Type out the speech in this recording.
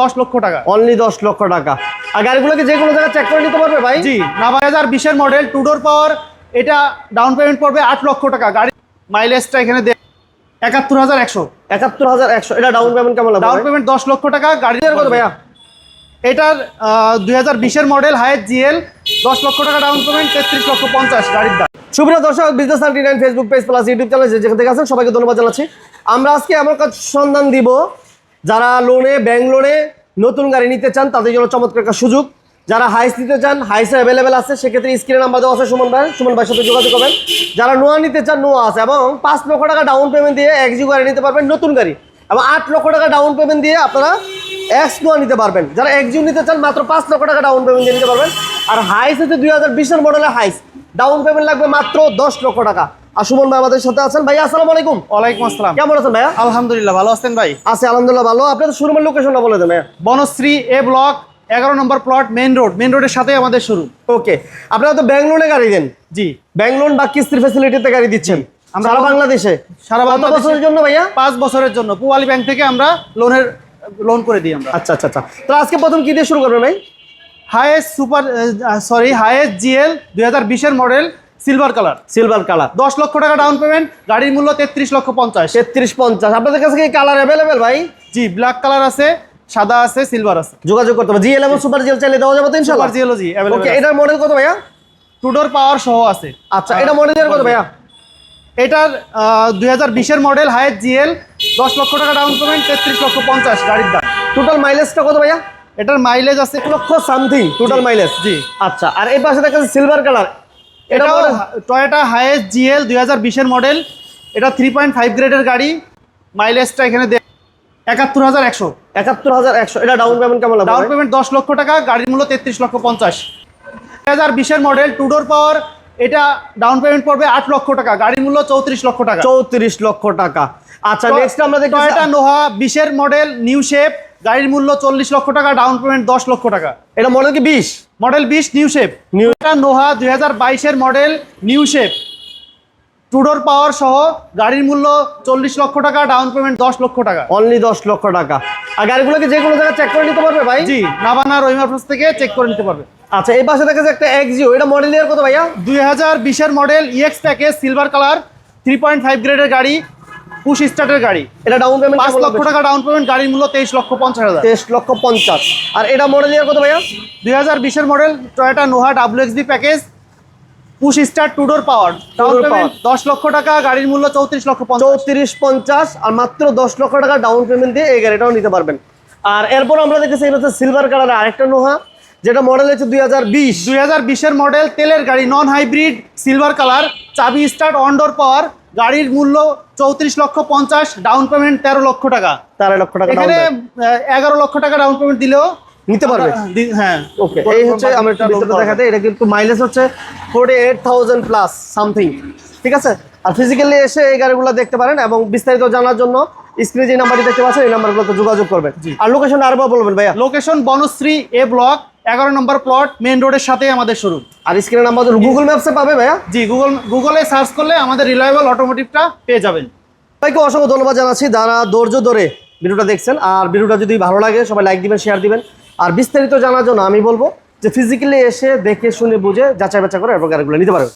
দশ লক্ষ টাকা। অনলি দশ লক্ষ টাকা। আর গাড়িগুলোকে যে কোনো জায়গায় চেক করে নিতে পারবে ভাই? জি নয় হাজার বিশের মডেল টুডোর পাওয়ার এটা ডাউন পেমেন্ট পড়বে আট লক্ষ টাকা। গাড়ি মাইলেজটা এখানে একাত্তর হাজার একশো। একাত্তর হাজার একশো। এটা ডাউন পেমেন্ট কেমন ডাউন পেমেন্ট দশ লক্ষ টাকা। গাড়ির কত ভাইয়া? এটার দুই হাজার বিশের মডেল হায়ার জিএল দশ লক্ষ টাকা ডাউন পেমেন্ট তেত্রিশ লক্ষ পঞ্চাশ গাড়ির দাম। সুপ্রিয় দর্শক business ninety nine Facebook page plus YouTube channel যেখান থেকে আছেন সবাইকে ধন্যবাদ জানাচ্ছি। আমরা আজকে এমন কাজ সন্ধান দিব যারা লোনে ব্যাংক লোনে নতুন গাড়ি নিতে চান, তাদের জন্য চমৎকার একটা সুযোগ। যারা হাইস নিতে চান হাইসে অ্যাভেলেবেল আছে, সেক্ষেত্রে স্ক্রিনে নাম্বার দেওয়া আছে সুমন ভাই। সুমন ভাইয়ের সাথে যোগাযোগ করবেন। যারা নোয়া নিতে চান, নোয়া আছে এবং পাঁচ লক্ষ টাকা ডাউন পেমেন্ট দিয়ে এক এক্সিউ গাড়ি নিতে পারবেন নতুন গাড়ি। এবং আট লক্ষ টাকা ডাউন পেমেন্ট দিয়ে আপনারা এক্স নোয়া নিতে পারবেন। যারা এক এক্সিউ নিতে চান, মাত্র পাঁচ লক্ষ টাকা ডাউন পেমেন্ট দিয়ে নিতে পারবেন। আর হাইস হচ্ছে দুই হাজার বিশের মডেলের হাইস ডাউন পেমেন্ট লাগবে মাত্র দশ লক্ষ টাকা। সুমন ভাই আমাদের সাথে আছেন। ভাই আসসালামু আলাইকুম। ওয়ালাইকুম আসসালাম। কেমন আছেন ভাইয়া? আলহামদুলিল্লাহ ভালো আছেন ভাই? আছে আলহামদুলিল্লাহ ভালো। আপনাদের শোরুমের লোকেশনটা বলে দেন ভাইয়া। বনশ্রী এ ব্লক এগারো নম্বর প্লট মেইন রোড মেইন রোডের সাথে আমাদের শুরু ওকে। আপনারা তো ব্যাংক লোনে গাড়ি দেন? জি। ব্যাংক লোন বা কিস্তির ফ্যাসিলিটিতে গাড়ি দিচ্ছেন। আমরা সারা বাংলাদেশে? সারা বছরের জন্য ভাইয়া? পাঁচ বছরের জন্য। পুয়ালি ব্যাংক থেকে আমরা লোনের লোন করে দিই আমরা। আচ্ছা আচ্ছা আচ্ছা। তো আজকে প্রথম কি দিয়ে শুরু করবেন ভাই? Hiace super sorry Hiace GL দুই হাজার বিশের model silver colour silver colour দশ লক্ষ টাকা ডাউন পেমেন্ট গাড়ির মূল্য তেত্রিশ লক্ষ পঞ্চাশ। তেত্রিশ পঞ্চাশ। আপনাদের কাছে কি কালার অ্যাভেলেবেল ভাই? জি ব্ল্যাক কালার আছে সাদা আছে সিলভার আছে। যোগাযোগ করতে হবে। জিএল এবং সুপার জিএল চাইলে দেওয়া যাবে তো ইনশাআল্লাহ? সুপার জিওলজি ওকে এটার মডেল কত ভাইয়া? টুডোর পাওয়ার সহ আছে। আচ্ছা এটা মডেলের কত ভাইয়া? এটার দুই হাজার বিশের মডেল হায়েস্ট জিএল দশ লক্ষ টাকা ডাউন পেমেন্ট তেত্রিশ লক্ষ পঞ্চাশ গাড়ির দাম। টোটাল মাইলেজটা কত ভাইয়া? এটার মাইলেজ আছে এক লক্ষ সামথিং টোটাল মাইলেজ জি। আচ্ছা আর এই পাশে দেখা সিলভার কালার এটা টয়োটা হায়েস্ট জিএল দুই হাজার বিশের মডেল এটা থ্রি পয়েন্ট ফাইভ গ্রেডের গাড়ি। মাইলেজটা এখানে একাত্তর হাজার একশো। একাত্তর হাজার একশো। এটা ডাউন পেমেন্ট কেমন ডাউন পেমেন্ট দশ লক্ষ টাকা গাড়ির মূল্য তেত্রিশ লক্ষ পঞ্চাশ। দুই হাজার বিশের মডেল টুডোর পাওয়ার এটা ডাউন পেমেন্ট পড়বে আট লক্ষ টাকা গাড়ির মূল্য চৌত্রিশ লক্ষ টাকা। চৌত্রিশ লক্ষ টাকা। আচ্ছা নেক্সট আমরা দেখি টয়োটা নোহা বিশের মডেল নিউ শেপ গাড়ির মূল্য চল্লিশ লক্ষ টাকা ডাউন পেমেন্ট দশ লক্ষ টাকা। এটা মডেল কি বিশ? মডেল বিশ নিউ শেপ টয়োটা নোহা দুই হাজার বাইশের model new shape two door power সহ গাড়ির মূল্য চল্লিশ লক্ষ টাকা ডাউন পেমেন্ট দশ লক্ষ টাকা। অনলি দশ লক্ষ টাকা। আর গাড়িগুলোকে যে কোনো জায়গায় চেক করে নিতে পারবে ভাই? জি নাবানা রহিমাফ্রস থেকে চেক করে নিতে পারবে। আচ্ছা এই পাশে দেখা একটা এক্সিও এটা মডেল ইয়ার কত ভাইয়া? দুই হাজার বিশের model EX package silver colour three point five গ্রেডের গাড়ি পুশ স্টার্টের গাড়ি। এটা ডাউন পেমেন্ট পাঁচ লক্ষ টাকা ডাউন পেমেন্ট গাড়ির মূল্য তেইশ লক্ষ পঞ্চাশ হাজার। তেইশ লক্ষ পঞ্চাশ। আর এটা মডেল ইয়ার কত ভাইয়া? দুই হাজার বিশের model Toyota Noah W XB package push start two door power down payment দশ লক্ষ টাকা গাড়ির মূল্য চৌত্রিশ লক্ষ চৌত্রিশ পঞ্চাশ আর মাত্র দশ লক্ষ টাকা ডাউন পেমেন্ট দিয়ে এই গাড়িটাও নিতে পারবেন। আর এরপর আমরা দেখেছি এটা হচ্ছে সিলভার কালারের আরেকটা নোহা যেটা মডেল হচ্ছে দুই হাজার বিশ। দুই হাজার বিশের মডেল তেলের গাড়ি নন হাইব্রিড সিলভার কালার চাবি স্টার্ট অনডোর পাওয়ার গাড়ির মূল্য চৌত্রিশ লক্ষ পঞ্চাশ ডাউন পেমেন্ট তেরো লক্ষ টাকা। তেরো লক্ষ টাকা এখানে এগারো লক্ষ টাকা ডাউন পেমেন্ট দিলেও নিতে পারবে। হ্যাঁ। ওকে এই হচ্ছে আমার একটু ভিতরে দেখাতে এটা কিন্তু মাইলেজ হচ্ছে forty eight thousand plus something ঠিক আছে? আর ফিজিক্যালি এসে এই গাড়িগুলো দেখতে পারেন এবং বিস্তারিত জানার জন্য স্ক্রিনে যে নাম্বারটি দেখতে পাচ্ছেন এই নাম্বারগুলোতে যোগাযোগ করবেন। আর লোকেশন আরেকবার বলবেন ভাইয়া। লোকেশন বনশ্রী এ ব্লক এগারো নম্বর প্লট মেন রোডের সাথে আমাদের শুরু আর স্ক্রিনের নাম্বার গুগল ম্যাপসে পাবে ভাইয়া? জি গুগল গুগলে সার্চ করলে আমাদের রিলায়েবল অটোমোটিভটা পেয়ে যাবেন। তাইকে অসংখ্য ধন্যবাদ জানাচ্ছি। যারা ধৈর্য ধরে ভিডিওটা দেখছেন। আর ভিডিওটা যদি ভালো লাগে সবাই লাইক দিবেন শেয়ার দিবেন। আর বিস্তারিত জানার জন্য আমি বলব যে ফিজিক্যালি এসে দেখে শুনে বুঝে যাচাই বাচ্চা করে এরপর গাড়িগুলো নিতে পারবেন।